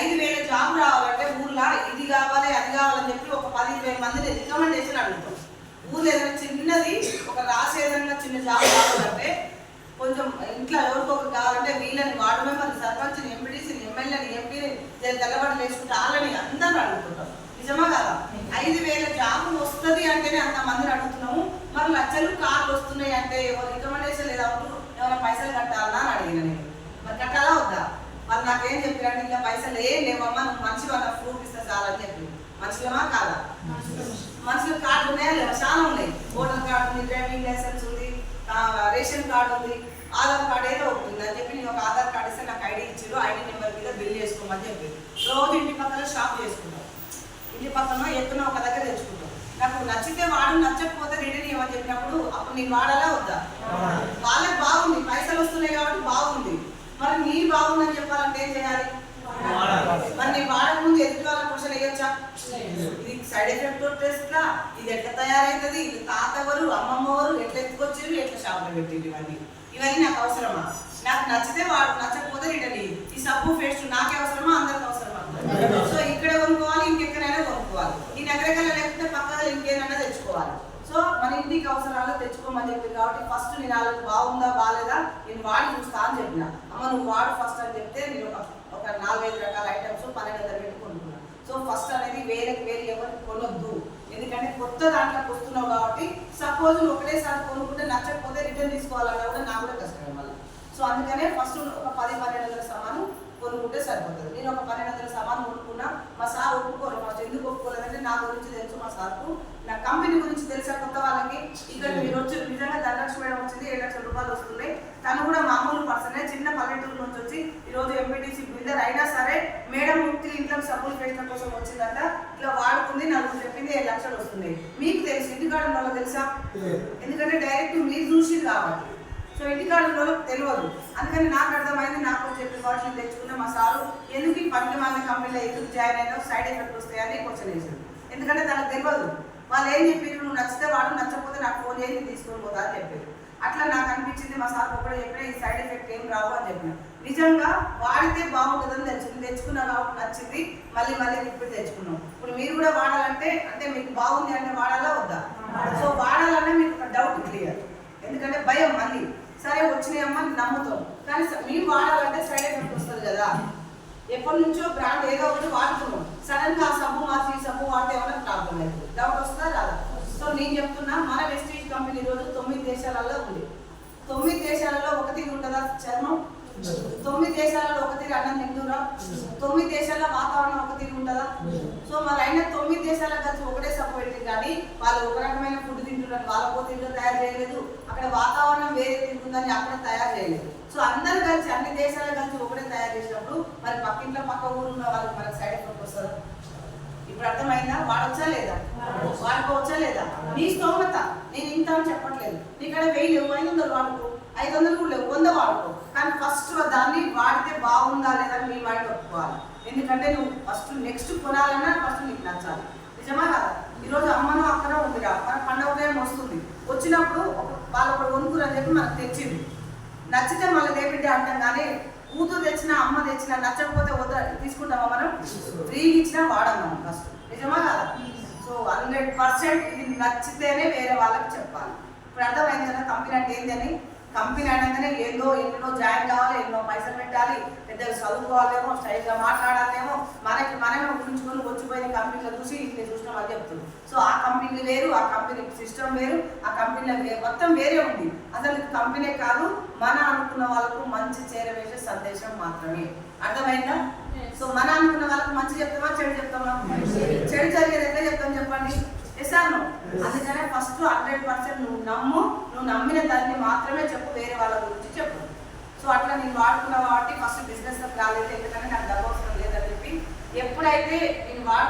ఐదు వేల జాబ్ రావాలంటే ఊర్లో ఇది కావాలి అది కావాలని చెప్పి ఒక పది వేల మందిని రికమెండేషన్ అడుగుతాం. ఊర్లో ఏదైనా చిన్నది ఒక రాసి ఏదైనా చిన్న జాబ్ కావాలంటే కొంచెం ఇంట్లో ఎవరికో కావాలంటే వీళ్ళని వార్డు మెంబర్ సర్పంచ్ని ఎంపీడీసీని ఎమ్మెల్యేని ఎంపీని తెల్లబడి వేసుకుంటే వాళ్ళని అందరూ అడుగుతుంటాం. నిజమా కదా? ఐదు వేల జాబ్ వస్తుంది అంటేనే అంత మందిని అడుగుతున్నాము మరి లక్షలు కార్లు వస్తున్నాయి అంటే ఎవరు రికమెండేషన్ లేదా ఏమైనా పైసలు కట్టాలా అని అడిగిన నేను మరి కట్టాలా వద్దా మరి నాకేం చెప్పారంటే ఇంకా పైసలు ఏం లేవమ్మా నువ్వు మంచి వాళ్ళ ప్రూఫ్ ఇస్తే చాలని చెప్పి మనుషులమా కాదా మనుషులు కార్డు ఉన్నాయా లేవా చాలా ఉన్నాయి ఓటర్ కార్డు ఉంది డ్రైవింగ్ లైసెన్స్ ఉంది ఆ, రేషన్ కార్డు ఉంది ఆధార్ కార్డు ఏదో ఉంది. అని చెప్పి నేను ఒక ఆధార్ కార్డు ఇస్తే నాకు ఐడి ఇచ్చారు ఐడి నెంబర్ మీద బిల్ చేసుకోమని చెప్పి రోజు ఇంటి పక్కన షాప్ చేసుకుంటాం. ఇంటి పక్కన ఎక్కడో ఒక దగ్గర తెచ్చుకుంటాం. నాకు నచ్చితే వాడు నచ్చకపోతే రిటర్న్ ఇవ్వమని చెప్పినప్పుడు అప్పుడు నేను వాడాలా వద్దా? వాళ్ళకి బాగుంది పైసలు వస్తున్నాయి కాబట్టి బాగుంది. మరి నీ బాగుందని చెప్పాలంటే ఏం చేయాలి? మరి నీ వాడక ముందు ఎదుటి వాళ్ళ క్వశ్చన్ వేయొచ్చా ఇది సైడ్ ఎఫెక్ట్ టెస్ట్లా ఇది ఎట్లా తయారైతుంది? ఇది తాత ఎవరు అమ్మమ్మ ఎవరు ఎట్లా ఎత్తుకొచ్చారు ఎట్లా షాప్లో పెట్టింది ఇవన్నీ. ఇవన్నీ నాకు అవసరమా? నాకు నచ్చితే వాడు నచ్చకపోతే రిటర్న్ ఈ సబ్బు ఫేస్ట్ నాకే అవసరమా? అందరికి అవసరమా? సో ఇక్కడ కొనుక్కోవాలి ఇంకెక్కడైనా కొనుక్కోవాలి. ఈ నగరకల లేకపోతే పక్కన ఇంకేమైనా తెచ్చుకోవాలి. సో మన ఇంటికి అవసరాలు తెచ్చుకోమని చెప్పింది కాబట్టి ఫస్ట్ నేను వాళ్ళకి బాగుందా బాగాలేదా నేను వాడి చూస్తా అని చెప్పిన. అమ్మ నువ్వు వాడు ఫస్ట్ అని చెప్తే నేను ఒక ఒక నాలుగైదు రకాల ఐటమ్స్ పన్నెండు వందలు పెట్టి సో ఫస్ట్ అనేది వేరే వేరే కొనొద్దు. ఎందుకంటే కొత్త దాంట్లోకి వస్తున్నావు కాబట్టి సపోజ్ నువ్వు ఒకటేసారి కొనుక్కుంటే నచ్చకపోతే రిటర్న్ తీసుకోవాలన్నా కూడా నాకు కూడా కష్టమే మళ్ళీ. సో అందుకనే ఫస్ట్ ఒక పది పన్నెండు వందల సామాను కొనుక్కుంటే సరిపోతుంది. నేను ఒక పన్నెండు వందల సామాను కొనుక్కున్నా మా సార్ ఒప్పుకోరు. ఫస్ట్ ఎందుకు ఒప్పుకోలేదంటే నా గురించి తెలుసు మా సార్కు. నా కంపెనీ గురించి తెలుసా కొత్త వాళ్ళకి? ఇక్కడ మీరు వచ్చి నిజంగా ధనలక్ష్మి మేడం వచ్చింది ఏడు లక్షల రూపాయలు వస్తున్నాయి. తను కూడా మామూలు పర్సనే. చిన్న పల్లెటూరు నుంచి వచ్చి ఈ రోజు ఎంపీటీసీ బిల్డర్ అయినా సరే మేడం ముక్తి ఇంట్లో సబ్బులు పెట్టడం కోసం వచ్చిందంట. లక్షలు వస్తున్నాయి మీకు తెలుసు ఇంటికాడ వాళ్ళకి తెలుసా? ఎందుకంటే డైరెక్ట్ మీరు చూసి కాబట్టి. సో ఇంటికాడ వాళ్ళకి తెలియదు. అందుకని నాకు అర్థమైంది నాకు చెప్పిన కాబట్టి నేను తెచ్చుకున్న మా సారు ఎందుకు ఈ పనికి మన కంపెనీలో ఎందుకు జాయిన్ అయినా సైడ్ ఎఫెక్ట్ వస్తాయని క్వశ్చన్ వేసాడు ఎందుకంటే తనకు తెలియదు. వాళ్ళు ఏం చెప్పారు? నువ్వు నచ్చితే వాడు నచ్చకపోతే నాకు ఫోన్ చేసి తీసుకొని పోతా అని చెప్పారు. అట్లా నాకు అనిపించింది మా సార్ ఒకటే చెప్పిన ఈ సైడ్ ఎఫెక్ట్ ఏం రావు అని చెప్పిన. నిజంగా వాడితే బాగుంటుందని తెలిసింది తెచ్చుకున్నా కాబట్టి నచ్చింది. మళ్ళీ మళ్ళీ ఇప్పుడు తెచ్చుకున్నాం. ఇప్పుడు మీరు కూడా వాడాలంటే అంటే మీకు బాగుంది అంటే వాడాలా వద్దా? సో వాడాలనే మీకు డౌట్ క్లియర్ ఎందుకంటే భయం మళ్ళీ. సరే వచ్చినాయమ్మా నమ్ముతాం. కానీ మేము వాడాలంటే సైడ్ ఎఫెక్ట్ వస్తుంది కదా. ఎప్పటి నుంచో బ్రాండ్ ఏదో ఒకటి వాడుతున్నాం. సడన్గా ఆ సబ్బు మార్చి ఈ సబ్బు వాడితే ఏమైనా ప్రాబ్లం లేదు డౌట్ వస్తుందా రాదా సో నేను చెప్తున్నా మన వెస్టీజ్ కంపెనీ ఈరోజు తొమ్మిది దేశాలలో ఉంది తొమ్మిది దేశాలలో ఒక తీరు ఉంటుందా చర్మం తొమ్మిది దేశాలలో ఒక తీరు అన్నం తింటురా తొమ్మిది దేశాల వాతావరణం ఒక తీరు ఉంటుందా? సో మరి అయినా తొమ్మిది దేశాల కలిసి ఒకటే సపోర్ట్ కానీ వాళ్ళు ఒక రకమైన ఫుడ్ తింటున్నారు వాళ్ళ పోటీలో తయారు చేయలేదు. అక్కడ వాతావరణం వేరే తింటుందని అక్కడ తయారు చేయలేదు. సో అందరు కలిసి అన్ని దేశాలు కలిసి ఒకటే తయారు చేసినప్పుడు మరి పక్కింట్లో పక్క ఊరు ఉన్న వాళ్ళకి మనకి సైడ్ ఎఫెక్ట్ వస్తుందా? ఇప్పుడు అర్థమైందా? వాడొచ్చా లేదా? వాడుకోవచ్చా లేదా? నీ స్తోమత. నేను ఇంత అని చెప్పట్లేదు. నీకడ వెయ్యి లేవు ఐదు వందలు వాడుకో. ఐదు వందలు కూడా లేవు వంద వాడుకో. కానీ ఫస్ట్ దాన్ని వాడితే బాగుందా లేదా మీ వాడి ఒప్పుకోవాలి. ఎందుకంటే నువ్వు ఫస్ట్ నెక్స్ట్ కొనాలన్నా ఫస్ట్ నీకు నచ్చాలి. నిజమా కదా? ఈరోజు అమ్మను అక్కన ఉందిరా. మన పండగ టైం వస్తుంది. వచ్చినప్పుడు వాళ్ళు ఒకటి కొనుక్కురు అని చెప్పి మనకు తెచ్చింది నచ్చితే మళ్ళీ దేబిడ్డ అంటాం కానీ కూతురు తెచ్చినా అమ్మ తెచ్చినా నచ్చకపోతే వద్ద తీసుకుంటామా మనం? ఫ్రీ ఇచ్చినా వాడం మనం ఫస్ట్ నిజమా కదా? సో హండ్రెడ్ పర్సెంట్ ఇది నచ్చితేనే వేరే వాళ్ళకి చెప్పాలి. ఇప్పుడు అర్థమైంది కదా కంపెనీ అంటే ఏంటని కంపెనీ అనగానే ఏందో ఎన్నో జాయిన్ కావాలి ఎన్నో పైసలు పెట్టాలి పెద్దగా చదువుకోవాలేమో స్టైల్గా మాట్లాడాలేమో మనకి మనమే ఊహించుకొని వచ్చిపోయిన కంపెనీలో చూసి ఇట్లా చూసినాం అని చెప్తుంది సో ఆ కంపెనీ వేరు ఆ కంపెనీ సిస్టమ్ వేరు ఆ కంపెనీలో మొత్తం వేరే ఉంది. అసలు కంపెనీ కాదు మన అనుకున్న వాళ్ళకు మంచి చేరవేసే సందేశం మాత్రమే. అర్థమైందా? సో మన అనుకున్న వాళ్ళకి మంచి చెప్తామా చెడు చెప్తామా? చెడు జరిగేది ఎట్లా చెప్తాం చెప్పండి? ఎసాను అందుకనే ఫస్ట్ హండ్రెడ్ పర్సెంట్ నువ్వు నమ్ము నువ్వు నమ్మిన దాన్ని మాత్రమే చెప్పు వేరే వాళ్ళ గురించి చెప్పు సో నేను వాడుకున్నా కాబట్టి ఫస్ట్ బిజినెస్ రాలేదు ఎందుకంటే నాకు డబ్బు అవసరం లేదని చెప్పి ఎప్పుడైతే నేను వాడుకు